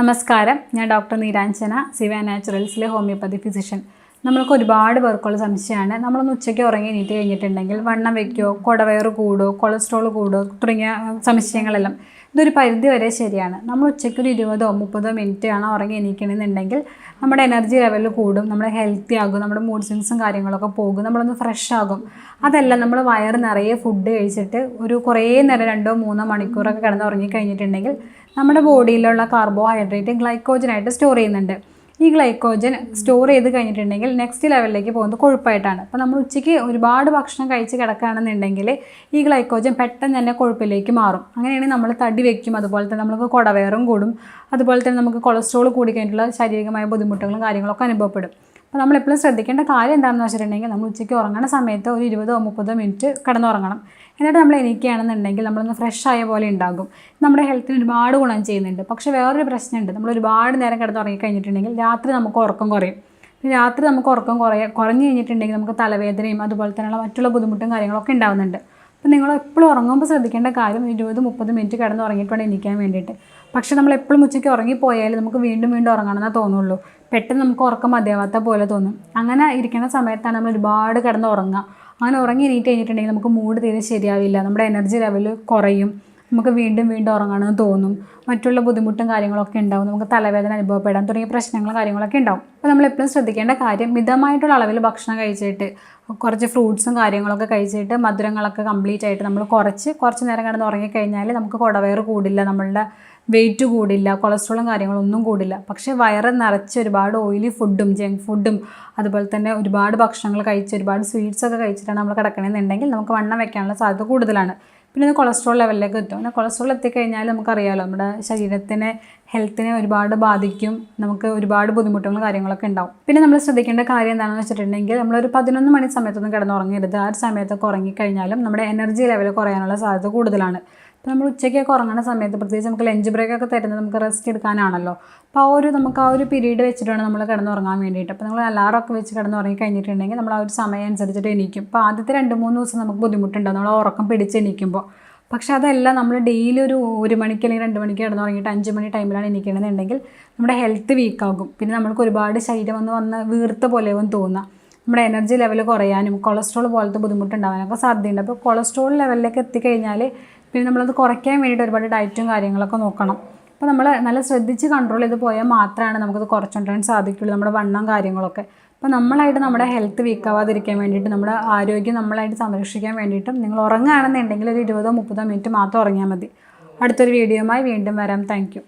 നമസ്കാരം. ഞാൻ ഡോക്ടർ നീരാഞ്ജന സിവ നാച്ചുറൽസിലെ ഹോമിയോപ്പതി ഫിസിഷ്യൻ. നമ്മൾക്ക് ഒരുപാട് പേർക്കുള്ള സംശയമാണ്. നമ്മളൊന്ന് ഉച്ചയ്ക്ക് ഉറങ്ങി എണീറ്റ് കഴിഞ്ഞിട്ടുണ്ടെങ്കിൽ വണ്ണം വയ്ക്കുമോ കുടവയറ് കൂടുമോ കൊളസ്ട്രോൾ കൂടുമോ തുടങ്ങിയ സംശയങ്ങളെല്ലാം. ഇതൊരു പരിധി വരെ ശരിയാണ്. നമ്മൾ ഉച്ചയ്ക്ക് ഒരു ഇരുപതോ മുപ്പതോ മിനിറ്റ് ആണ് ഉറങ്ങി എണീക്കണമെന്നുണ്ടെങ്കിൽ നമ്മുടെ എനർജി ലെവൽ കൂടും നമ്മൾ ഹെൽത്തി ആകും നമ്മുടെ മൂഡ് സ്വിങ്സും കാര്യങ്ങളൊക്കെ പോകും നമ്മളൊന്ന് ഫ്രഷ് ആകും. അതല്ല നമ്മൾ വയറ് നിറയെ ഫുഡ് കഴിച്ചിട്ട് ഒരു കുറേ നേരം രണ്ടോ മൂന്നോ മണിക്കൂറൊക്കെ കിടന്ന് ഉറങ്ങി കഴിഞ്ഞിട്ടുണ്ടെങ്കിൽ നമ്മുടെ ബോഡിയിലുള്ള കാർബോഹൈഡ്രേറ്റ് ഗ്ലൈക്കോജനായിട്ട് സ്റ്റോർ ചെയ്യുന്നുണ്ട്. ഈ ഗ്ലൈക്കോജൻ സ്റ്റോർ ചെയ്ത് കഴിഞ്ഞിട്ടുണ്ടെങ്കിൽ നെക്സ്റ്റ് ലെവലിലേക്ക് പോകുന്നത് കൊഴുപ്പായിട്ടാണ്. അപ്പോൾ നമ്മൾ ഉച്ചയ്ക്ക് ഒരുപാട് ഭക്ഷണം കഴിച്ച് കിടക്കുകയാണെന്നുണ്ടെങ്കിൽ ഈ ഗ്ലൈക്കോജൻ പെട്ടെന്ന് തന്നെ കൊഴുപ്പിലേക്ക് മാറും. അങ്ങനെയാണെങ്കിൽ നമ്മൾ തടി വയ്ക്കും അതുപോലെ തന്നെ നമുക്ക് കുടവയറും കൂടും. അതുപോലെ തന്നെ നമുക്ക് കൊളസ്ട്രോൾ കൂടി കഴിഞ്ഞിട്ടുള്ള ശാരീരികമായ ബുദ്ധിമുട്ടുകളും കാര്യങ്ങളൊക്കെ അനുഭവപ്പെടും. അപ്പോൾ നമ്മൾ എപ്പോഴും ശ്രദ്ധിക്കേണ്ട കാര്യം എന്താണെന്ന് വെച്ചിട്ടുണ്ടെങ്കിൽ നമ്മൾ ഉച്ചയ്ക്ക് ഉറങ്ങുന്ന സമയത്ത് ഒരു ഇരുപതോ മുപ്പതോ മിനിറ്റ് കിടന്നുറങ്ങണം. എന്നിട്ട് നമ്മൾ എണീക്കുകയാണെന്നുണ്ടെങ്കിൽ നമ്മളൊന്ന് ഫ്രഷ് ആയ പോലെ ഉണ്ടാകും. നമ്മുടെ ഹെൽത്തിന് ഒരുപാട് ഗുണം ചെയ്യുന്നുണ്ട്. പക്ഷേ വേറൊരു പ്രശ്നമുണ്ട്. നമ്മൾ ഒരുപാട് നേരം കിടന്നുറങ്ങി കഴിഞ്ഞിട്ടുണ്ടെങ്കിൽ രാത്രി നമുക്ക് ഉറക്കം കുറയും. രാത്രി നമുക്ക് ഉറക്കം കുറയ കുറഞ്ഞു കഴിഞ്ഞിട്ടുണ്ടെങ്കിൽ നമുക്ക് തലവേദനയും അതുപോലെ തന്നെയുള്ള മറ്റുള്ള ബുദ്ധിമുട്ടും കാര്യങ്ങളൊക്കെ ഉണ്ടാകുന്നുണ്ട് അപ്പോൾ നിങ്ങൾ എപ്പോഴും ഉറങ്ങുമ്പോൾ ശ്രദ്ധിക്കേണ്ട കാര്യം ഇരുപത് മുപ്പത് മിനിറ്റ് കിടന്ന് ഉറങ്ങിയിട്ട് എണീക്കാൻ വേണ്ടിയിട്ട്. പക്ഷേ നമ്മൾ എപ്പോഴും ഉച്ചയ്ക്ക് ഉറങ്ങിപ്പോയാൽ നമുക്ക് വീണ്ടും വീണ്ടും ഉറങ്ങണമെന്നേ തോന്നുള്ളൂ. പെട്ടെന്ന് നമുക്ക് ഉറക്കം മതിയാവാത്ത പോലെ തോന്നും. അങ്ങനെ ഇരിക്കുന്ന സമയത്താണ് നമ്മൾ ഒരുപാട് കിടന്ന് ഉറങ്ങുക അങ്ങനെ ഉറങ്ങി എണീറ്റ് കഴിഞ്ഞിട്ടുണ്ടെങ്കിൽ നമുക്ക് മൂഡ് തീരെ ശരിയാവില്ല. നമ്മുടെ എനർജി ലെവൽ കുറയും. നമുക്ക് വീണ്ടും വീണ്ടും ഉറങ്ങണമെന്ന് തോന്നും. മറ്റുള്ള ബുദ്ധിമുട്ടും കാര്യങ്ങളൊക്കെ ഉണ്ടാവും. നമുക്ക് തലവേദന അനുഭവപ്പെടാൻ തുടങ്ങിയ പ്രശ്നങ്ങളും കാര്യങ്ങളൊക്കെ ഉണ്ടാവും. അപ്പോൾ നമ്മൾ എപ്പോഴും ശ്രദ്ധിക്കേണ്ട കാര്യം മിതമായിട്ടുള്ള അളവിൽ ഭക്ഷണം കഴിച്ചിട്ട് കുറച്ച് ഫ്രൂട്ട്സും കാര്യങ്ങളൊക്കെ കഴിച്ചിട്ട് മധുരങ്ങളൊക്കെ കംപ്ലീറ്റ് ആയിട്ട് നമ്മൾ കുറച്ച് കുറച്ച് നേരം കിടന്ന് ഉറങ്ങിക്കഴിഞ്ഞാൽ നമുക്ക് കുടവയറ് കൂടില്ല നമ്മളുടെ വെയിറ്റ് കൂടില്ല കൊളസ്ട്രോളും കാര്യങ്ങളും ഒന്നും കൂടില്ല. പക്ഷേ വയറ് നിറച്ച് ഒരുപാട് ഓയിലി ഫുഡും ജങ്ക് ഫുഡും അതുപോലെ തന്നെ ഒരുപാട് ഭക്ഷണങ്ങൾ കഴിച്ച് ഒരുപാട് സ്വീറ്റ്സ് ഒക്കെ കഴിച്ചിട്ടാണ് നമ്മൾ കിടക്കണമെന്നുണ്ടെങ്കിൽ നമുക്ക് വണ്ണം വെക്കാനുള്ള സാധ്യത കൂടുതലാണ്. പിന്നെ അത് കൊളസ്ട്രോൾ ലെവലിലേക്ക് എത്തും. പിന്നെ കൊളസ്ട്രോൾ എത്തിക്കഴിഞ്ഞാൽ നമുക്കറിയാമല്ലോ നമ്മുടെ ശരീരത്തിനെ ഹെൽത്തിനെ ഒരുപാട് ബാധിക്കും. നമുക്ക് ഒരുപാട് ബുദ്ധിമുട്ടുകളും കാര്യങ്ങളൊക്കെ ഉണ്ടാവും. പിന്നെ നമ്മൾ ശ്രദ്ധിക്കേണ്ട കാര്യം എന്താണെന്ന് വെച്ചിട്ടുണ്ടെങ്കിൽ നമ്മളൊരു പതിനൊന്ന് മണി സമയത്തൊന്നും കിടന്നുറങ്ങരുത്. ആ ഒരു സമയത്തൊക്കെ ഉറങ്ങിക്കഴിഞ്ഞാലും നമ്മുടെ എനർജി ലെവൽ കുറയാനുള്ള സാധ്യത കൂടുതലാണ്. ഇപ്പോൾ നമ്മൾ ഉച്ചയ്ക്കൊക്കെ ഉറങ്ങുന്ന സമയത്ത് പ്രത്യേകിച്ച് നമുക്ക് ലഞ്ച് ബ്രേക്ക് ഒക്കെ തരുന്നത് നമുക്ക് റെസ്റ്റ് എടുക്കാനാണല്ലോ. അപ്പോൾ ആ ഒരു നമുക്ക് ആ ഒരു പീരീഡ് വെച്ചിട്ടാണ് നമ്മൾ കിടന്നുറങ്ങാൻ വേണ്ടിയിട്ട്. അപ്പോൾ നമ്മൾ അലാറമൊക്കെ വെച്ച് കിടന്നുറങ്ങി കഴിഞ്ഞിട്ടുണ്ടെങ്കിൽ നമ്മൾ ആ ഒരു സമയം അനുസരിച്ചിട്ട് എണീക്കും. അപ്പോൾ ആദ്യത്തെ രണ്ട് മൂന്ന് ദിവസം നമുക്ക് ബുദ്ധിമുട്ടുണ്ടാവും. നമ്മൾ ഉറക്കം പിടിച്ച് എണീക്കുമ്പോൾ പക്ഷേ അതല്ല നമ്മൾ ഡെയിലി ഒരു ഒരു മണിക്ക് അല്ലെങ്കിൽ രണ്ട് മണിക്ക് കിടന്നുറങ്ങിയിട്ട് അഞ്ച് മണി ടൈമിലാണ് എണീക്കണമെന്നുണ്ടെങ്കിൽ നമ്മുടെ ഹെൽത്ത് വീക്കാകും പിന്നെ നമ്മൾക്ക് ഒരുപാട് ശരീരം ഒന്ന് വന്ന് വീർത്ത പോലെയും തോന്നുക നമ്മുടെ എനർജി ലെവൽ കുറയാനും കൊളസ്ട്രോൾ പോലത്തെ ബുദ്ധിമുട്ടുണ്ടാകാനൊക്കെ സാധ്യതയുണ്ട്. അപ്പോൾ കൊളസ്ട്രോൾ ലെവലിലേക്ക് എത്തിക്കഴിഞ്ഞാൽ പിന്നെ നമ്മളത് കുറയ്ക്കാൻ വേണ്ടിയിട്ട് ഒരുപാട് ഡയറ്റും കാര്യങ്ങളൊക്കെ നോക്കണം. അപ്പോൾ നമ്മൾ നല്ല ശ്രദ്ധിച്ച് കൺട്രോൾ ചെയ്ത് പോയാൽ മാത്രമാണ് നമുക്കത് കുറച്ചുകൊണ്ടുവരാൻ സാധിക്കുള്ളൂ നമ്മുടെ വണ്ണം കാര്യങ്ങളൊക്കെ. അപ്പോൾ നമ്മളായിട്ട് നമ്മുടെ ഹെൽത്ത് വീക്കാവാതിരിക്കാൻ വേണ്ടിയിട്ട് നമ്മുടെ ആരോഗ്യം നമ്മളായിട്ട് സംരക്ഷിക്കാൻ വേണ്ടിയിട്ടും നിങ്ങൾ ഉറങ്ങുകയാണെന്നുണ്ടെങ്കിൽ ഒരു ഇരുപതോ മുപ്പതോ മിനിറ്റ് മാത്രം ഉറങ്ങിയാൽ മതി. അടുത്തൊരു വീഡിയോയുമായി വീണ്ടും വരാം. താങ്ക്